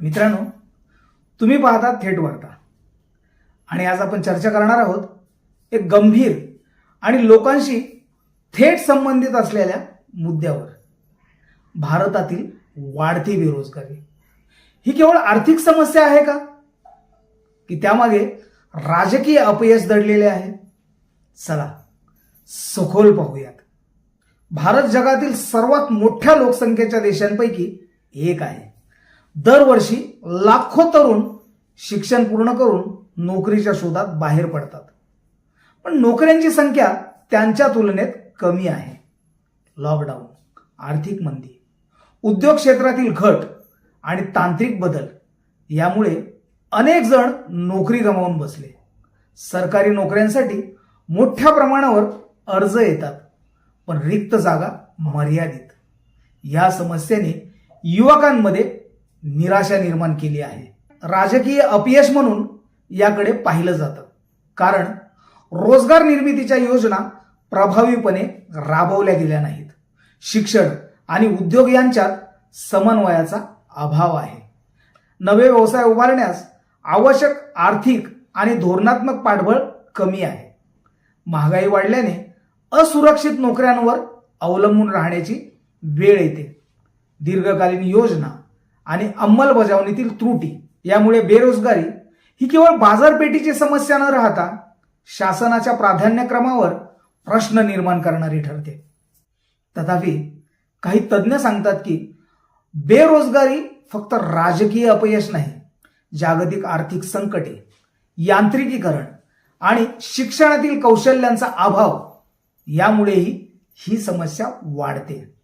मित्रांनो तुम्ही पाहता थेट वार्ता. आणि आज आपण चर्चा करणार आहोत एक गंभीर आणि लोकांशी थेट संबंधित असलेल्या मुद्द्यावर. भारतातील वाढती बेरोजगारी. ही केवळ आर्थिक समस्या आहे का? की त्यामागे राजकीय अपयश दडलेले आहे? चला सखोल पाहूयात. भारत जगातील सर्वात मोठ्या लोकसंख्येच्या देशांपैकी एक आहे. दरवर्षी लाखो तरुण शिक्षण पूर्ण करून नोकरीच्या शोधात बाहेर पडतात. पण नोकऱ्यांची संख्या त्यांच्या तुलनेत कमी आहे. लॉकडाऊन आर्थिक मंदी उद्योग क्षेत्रातील घट आणि तांत्रिक बदल यामुळे अनेक जण नोकरी गमावून बसले. सरकारी नोकऱ्यांसाठी मोठ्या प्रमाणावर अर्ज येतात पण रिक्त जागा मर्यादित. या समस्येने युवकांमध्ये निराशा निर्माण केली आहे. राजकीय अपयश म्हणून याकडे पाहिलं जातं. कारण रोजगार निर्मितीच्या योजना प्रभावीपणे राबवल्या गेल्या नाहीत. शिक्षण आणि उद्योग यांच्यात समन्वयाचा अभाव आहे. नवे व्यवसाय उभारण्यास आवश्यक आर्थिक आणि धोरणात्मक पाठबळ कमी आहे. महागाई वाढल्याने असुरक्षित नोकऱ्यांवर अवलंबून राहण्याची वेळ येते. दीर्घकालीन योजना आणि अंमलबजावणीतील त्रुटी यामुळे बेरोजगारी ही केवळ बाजारपेठेची समस्या न राहता शासनाच्या प्राधान्यक्रमावर प्रश्न निर्माण करणारी ठरते. तथापि काही तज्ज्ञ सांगतात की बेरोजगारी फक्त राजकीय अपयश नाही जागतिक आर्थिक संकटे यांत्रिकीकरण आणि शिक्षणातील कौशल्यांचा अभाव यामुळेही ही समस्या वाढते.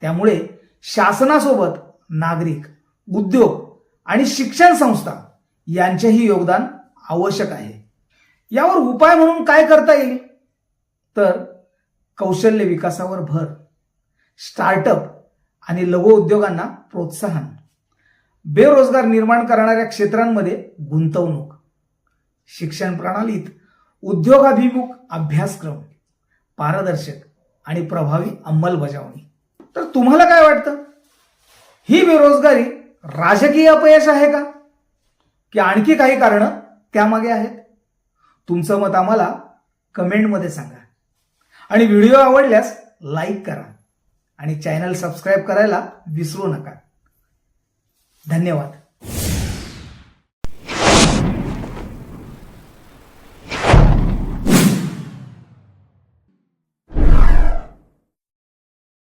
त्यामुळे शासनासोबत नागरिक उद्योग आणि शिक्षण संस्था यांचेही योगदान आवश्यक आहे. यावर उपाय म्हणून काय करता येईल? तर कौशल्य विकासावर भर स्टार्टअप आणि लघु उद्योगांना प्रोत्साहन बेरोजगार निर्माण करणाऱ्या क्षेत्रांमध्ये गुंतवणूक शिक्षण प्रणालीत उद्योगाभिमुख अभ्यासक्रम पारदर्शक आणि प्रभावी अंमलबजावणी. तर तुम्हाला काय वाटतं? ही बेरोजगारी राजकीय अपयश आहे का? की आणखी काही कारणं त्यामागे आहेत? तुमचं मत आम्हाला कमेंटमध्ये सांगा. आणि व्हिडिओ आवडल्यास लाईक करा आणि चॅनल सबस्क्राईब करायला विसरू नका. धन्यवाद.